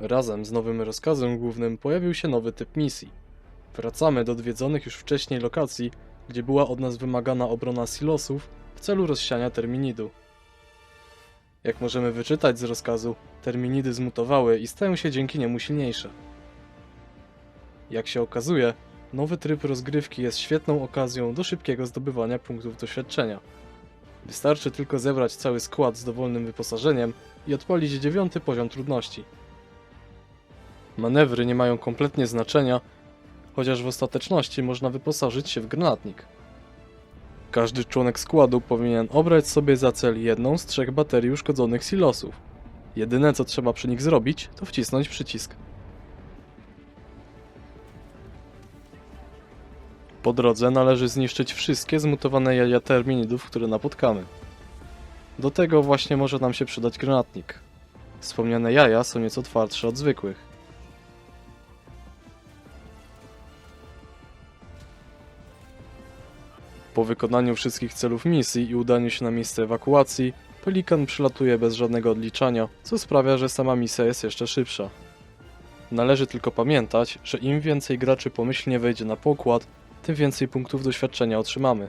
Razem z nowym rozkazem głównym pojawił się nowy typ misji. Wracamy do odwiedzonych już wcześniej lokacji, gdzie była od nas wymagana obrona silosów w celu rozsiania terminidu. Jak możemy wyczytać z rozkazu, terminidy zmutowały i stają się dzięki niemu silniejsze. Jak się okazuje, nowy tryb rozgrywki jest świetną okazją do szybkiego zdobywania punktów doświadczenia. Wystarczy tylko zebrać cały skład z dowolnym wyposażeniem i odpalić dziewiąty poziom trudności. Manewry nie mają kompletnie znaczenia, chociaż w ostateczności można wyposażyć się w granatnik. Każdy członek składu powinien obrać sobie za cel jedną z trzech baterii uszkodzonych silosów. Jedyne co trzeba przy nich zrobić, to wcisnąć przycisk. Po drodze należy zniszczyć wszystkie zmutowane jaja terminidów, które napotkamy. Do tego właśnie może nam się przydać granatnik. Wspomniane jaja są nieco twardsze od zwykłych. Po wykonaniu wszystkich celów misji i udaniu się na miejsce ewakuacji, Pelikan przylatuje bez żadnego odliczania, co sprawia, że sama misja jest jeszcze szybsza. Należy tylko pamiętać, że im więcej graczy pomyślnie wejdzie na pokład, tym więcej punktów doświadczenia otrzymamy.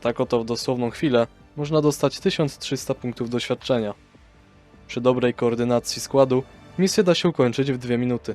Tak oto w dosłowną chwilę można dostać 1300 punktów doświadczenia. Przy dobrej koordynacji składu misję da się ukończyć w 2 minuty.